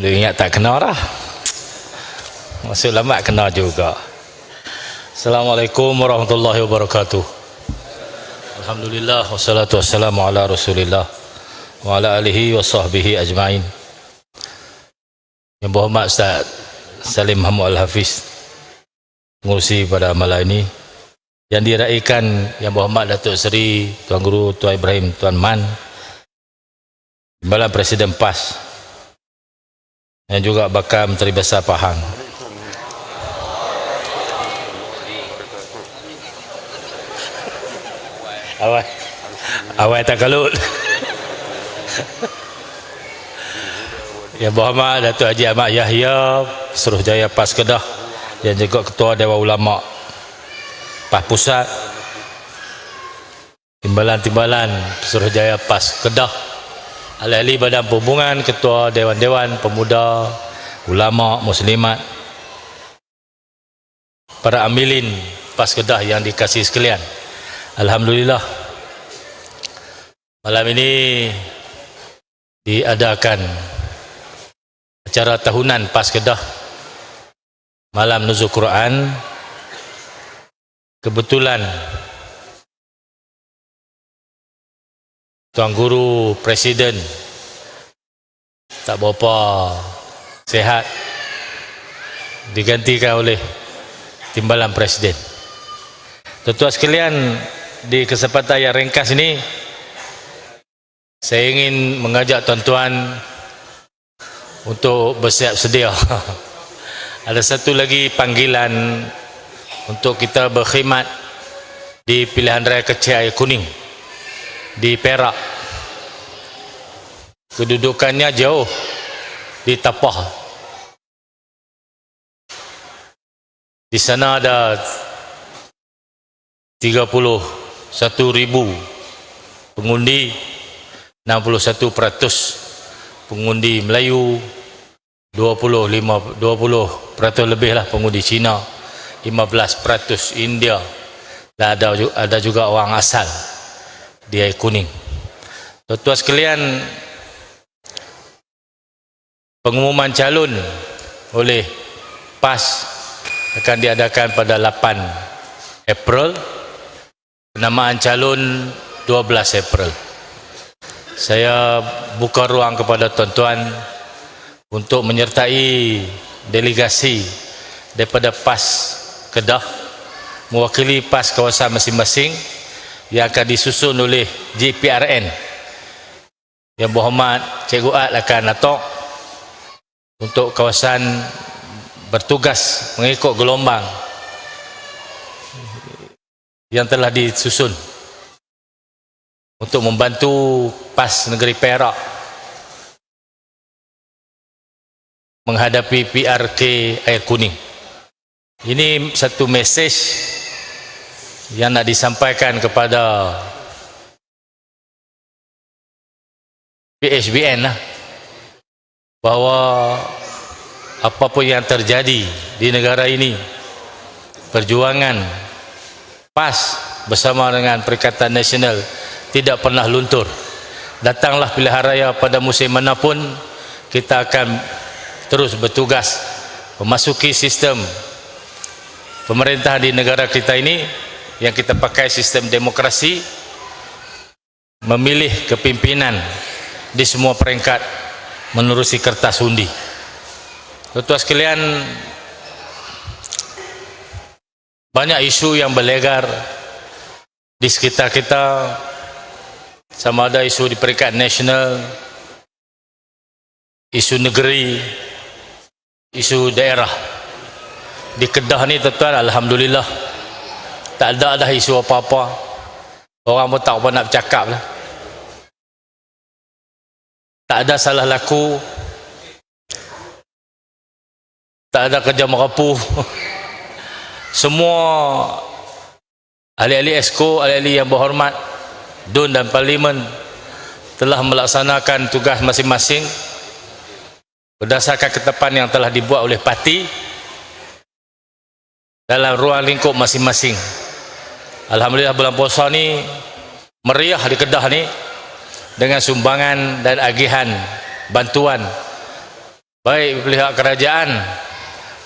Lu ingat tak kena dah. Masuk lambat kena juga. Assalamualaikum warahmatullahi wabarakatuh. Alhamdulillah wassalatu wassalamu ala Rasulillah wa ala alihi wa sahbihi ajmain. Yang berhormat Ustaz Salim Muhammad Al-Hafiz mengurusi pada malam ini yang diraikan yang berhormat Datuk Seri Tuan Guru Tuan Ibrahim Tuan Man Timbalan Presiden PAS yang juga bakal Menteri Besar Pahang. Awal awal tak kalut. Yang berhormat Datuk Haji Ahmad Yahya Suruhjaya PAS Kedah yang juga Ketua Dewan Ulama PAS Pusat Timbalan-timbalan Suruhjaya PAS Kedah Ahli-ahli Badan Perhubungan Ketua Dewan-Dewan Pemuda Ulama Muslimat. Para amilin PAS Kedah yang dikasih sekalian. Alhamdulillah Malam ini Diadakan Acara tahunan PAS Kedah. Malam Nuzul Quran. Kebetulan Tuan Guru Presiden tak berapa sehat digantikan oleh Timbalan Presiden. Tuan-tuan sekalian, di kesempatan yang ringkas ini saya ingin mengajak tuan-tuan untuk bersiap sedia. Ada satu lagi panggilan untuk kita berkhidmat di pilihan raya kecil air kuning di Perak. Kedudukannya jauh. Di Tapah. Di sana ada 31 ribu pengundi 61 peratus pengundi Melayu 25 20 peratus lebih lah pengundi Cina 15 peratus India. Dan ada, ada juga orang asal di air kuning. Tuan-tuan sekalian, pengumuman calon oleh PAS akan diadakan pada 8 April. Penamaan calon 12 April. Saya buka ruang kepada tuan-tuan untuk menyertai delegasi daripada PAS Kedah mewakili PAS kawasan masing-masing yang akan disusun oleh JPRN yang berhormat Cikgu Ad akan datang untuk kawasan bertugas mengikut gelombang yang telah disusun untuk membantu PAS Negeri Perak menghadapi PRK air kuning. Ini satu mesej yang nak disampaikan kepada PHBN lah bahawa apapun yang terjadi di negara ini perjuangan PAS bersama dengan Perikatan Nasional tidak pernah luntur. Datanglah pilihan raya pada musim manapun kita akan terus bertugas memasuki sistem pemerintahan di negara kita ini yang kita pakai sistem demokrasi memilih kepimpinan di semua peringkat menerusi kertas undi. Tuan-tuan sekalian banyak isu yang berlegar di sekitar kita. Sama ada isu di peringkat nasional isu negeri isu daerah. Di Kedah ni tuan-tuan Alhamdulillah tak ada dah isu apa-apa. Orang pun tak apa nak bercakap lah. Tak ada salah laku. Tak ada kerja merapu. Semua ahli-ahli esko ahli-ahli yang berhormat DUN dan Parlimen telah melaksanakan tugas masing-masing berdasarkan ketetapan yang telah dibuat oleh parti dalam ruang lingkup masing-masing Alhamdulillah bulan puasa ni meriah di Kedah ni dengan sumbangan dan agihan bantuan. Baik pihak kerajaan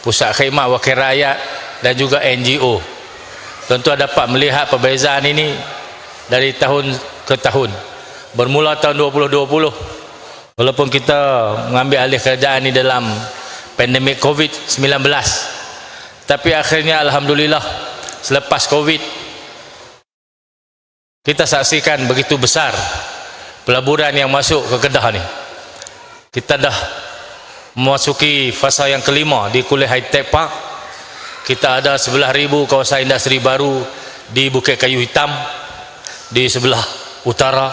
pusat khidmat wakil rakyat dan juga NGO tentu dapat melihat perbezaan ini dari tahun ke tahun. Bermula tahun 2020 walaupun kita mengambil alih kerajaan ini dalam pandemik COVID-19 tapi akhirnya Alhamdulillah selepas COVID kita saksikan begitu besar pelaburan yang masuk ke Kedah ni. Kita dah memasuki fasa yang kelima di Kuliah High Tech Park. Kita ada 11,000 kawasan industri baru di Bukit Kayu Hitam di sebelah utara.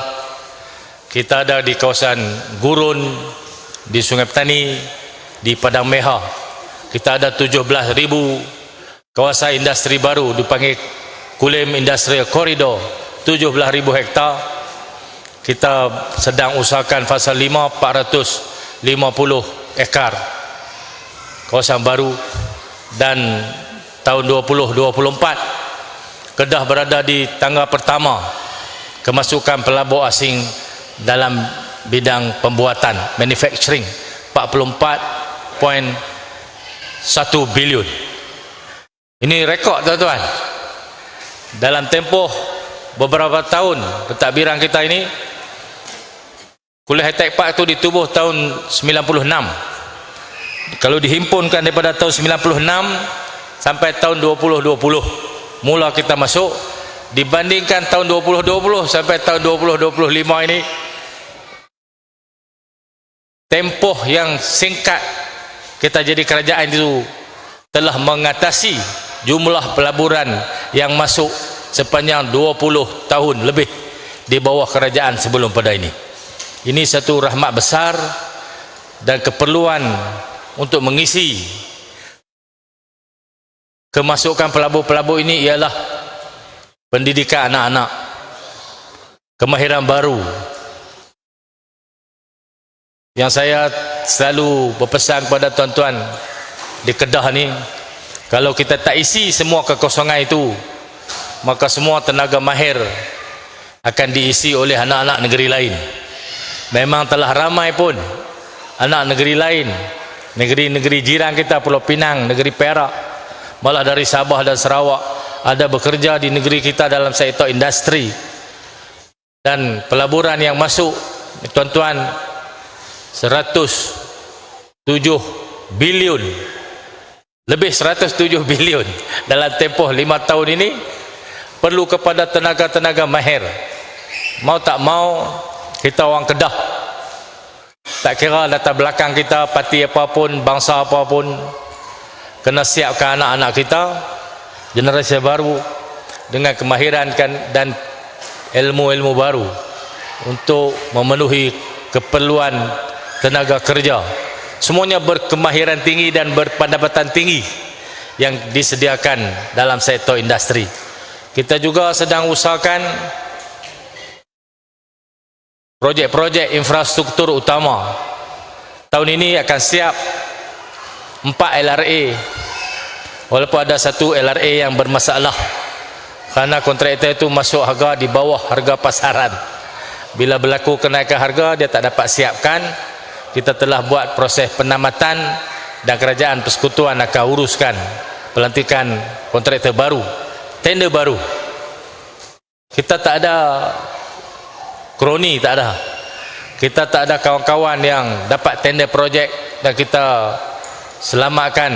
Kita ada di kawasan Gurun di Sungai Petani di Padang Meha. Kita ada 17,000 kawasan industri baru dipanggil Kulim Industrial Corridor 17,000 hektar. Kita sedang usahakan fasa 5 450 ekar kawasan baru. Dan tahun 2024 Kedah berada di tangga pertama kemasukan pelabur asing dalam bidang pembuatan manufacturing 44.1 bilion. Ini rekod tuan-tuan. Dalam tempoh beberapa tahun pentadbiran kita ini Kuliah Tech Park itu ditubuh tahun 96 kalau dihimpunkan daripada tahun 96 sampai tahun 2020 mula kita masuk dibandingkan tahun 2020 sampai tahun 2025 ini tempoh yang singkat kita jadi kerajaan itu telah mengatasi jumlah pelaburan yang masuk sepanjang 20 tahun lebih di bawah kerajaan sebelum pada ini. Ini satu rahmat besar dan keperluan untuk mengisi kemasukan pelabur-pelabur ini ialah pendidikan anak-anak kemahiran baru. Yang saya selalu berpesan kepada tuan-tuan di Kedah ni kalau kita tak isi semua kekosongan itu maka semua tenaga mahir akan diisi oleh anak-anak negeri lain. Memang telah ramai pun anak negeri lain. Negeri-negeri jiran kita Pulau Pinang, negeri Perak malah dari Sabah dan Sarawak ada bekerja di negeri kita dalam sektor industri. Dan pelaburan yang masuk tuan-tuan 107 bilion. Lebih 107 bilion. Dalam tempoh 5 tahun ini perlu kepada tenaga-tenaga mahir. Mau tak mau kita orang Kedah. Tak kira latar belakang kita parti apapun bangsa apapun kena siapkan anak-anak kita generasi baru dengan kemahiran kan dan ilmu-ilmu baru untuk memenuhi keperluan tenaga kerja. Semuanya berkemahiran tinggi dan berpendapatan tinggi yang disediakan dalam sektor industri kita juga sedang usahakan projek-projek infrastruktur utama. Tahun ini akan siap 4 LRA walaupun ada satu LRA yang bermasalah kerana kontraktor itu masuk harga di bawah harga pasaran. Bila berlaku kenaikan harga dia tak dapat siapkan. Kita telah buat proses penamatan dan kerajaan persekutuan akan uruskan pelantikan kontraktor baru tender baru. Kita tak ada kroni tak ada. Kita tak ada kawan-kawan yang dapat tender projek dan kita selamatkan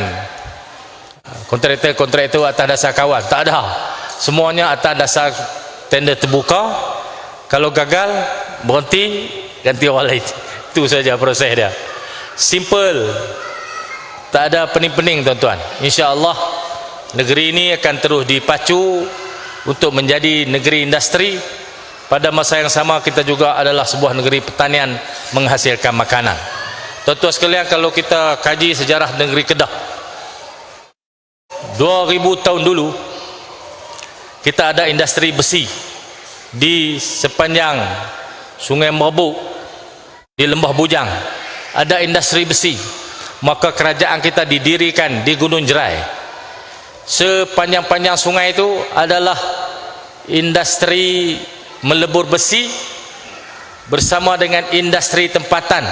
kontraktor-kontraktor atas dasar kawan. Tak ada. Semuanya atas dasar tender terbuka. Kalau gagal berhenti ganti orang lain. Itu saja proses dia. Simple. Tak ada pening-pening tuan-tuan. insyaAllah negeri ini akan terus dipacu untuk menjadi negeri industri. Pada masa yang sama kita juga adalah sebuah negeri pertanian menghasilkan makanan. Tuan-tuan sekalian kalau kita kaji sejarah negeri Kedah 2000 tahun dulu kita ada industri besi di sepanjang sungai Merbuk di lembah Bujang. Ada industri besi. Maka kerajaan kita didirikan di Gunung Jerai sepanjang-panjang sungai itu adalah industri melebur besi bersama dengan industri tempatan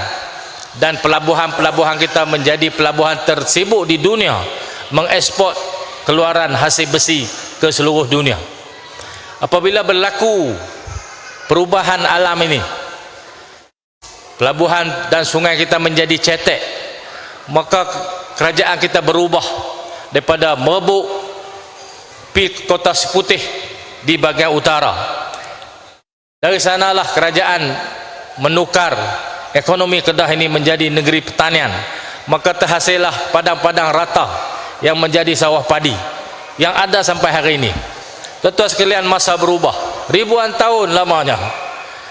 dan pelabuhan-pelabuhan kita menjadi pelabuhan tersibuk di dunia mengekspor keluaran hasil besi ke seluruh dunia. Apabila berlaku perubahan alam ini pelabuhan dan sungai kita menjadi cetek maka kerajaan kita berubah daripada merebuk pi kota seputih di bahagian utara. Dari sanalah kerajaan menukar ekonomi Kedah ini menjadi negeri pertanian. Maka terhasillah padang-padang rata yang menjadi sawah padi yang ada sampai hari ini. Tuan-tuan sekalian masa berubah. Ribuan tahun lamanya.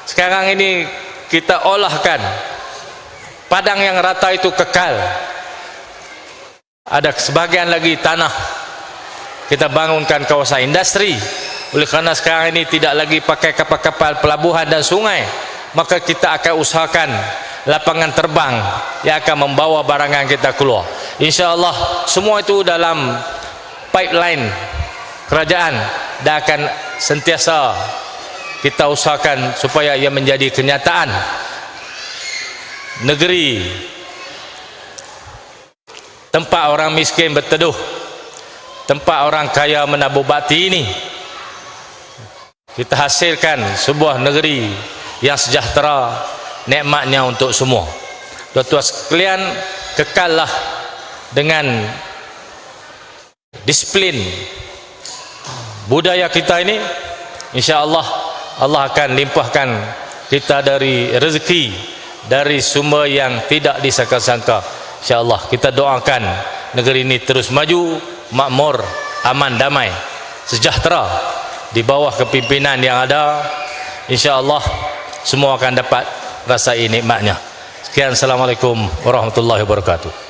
Sekarang ini kita olahkan padang yang rata itu kekal ada sebagian lagi tanah kita bangunkan kawasan industri. Oleh kerana sekarang ini tidak lagi pakai kapal-kapal pelabuhan dan sungai maka kita akan usahakan lapangan terbang yang akan membawa barangan kita keluar. insyaAllah semua itu dalam pipeline kerajaan dan akan sentiasa kita usahakan supaya ia menjadi kenyataan negeri tempat orang miskin berteduh. Tempat orang kaya menabur bakti ini. Kita hasilkan sebuah negeri yang sejahtera nikmatnya untuk semua. Tuan-tuan sekalian kekallah dengan disiplin budaya kita ini insya-Allah Allah akan limpahkan kita dari rezeki dari sumber yang tidak disangka-sangka insya-Allah kita doakan negeri ini terus maju makmur aman damai sejahtera di bawah kepimpinan yang ada. insya-Allah semua akan dapat rasai nikmatnya. Sekian assalamualaikum warahmatullahi wabarakatuh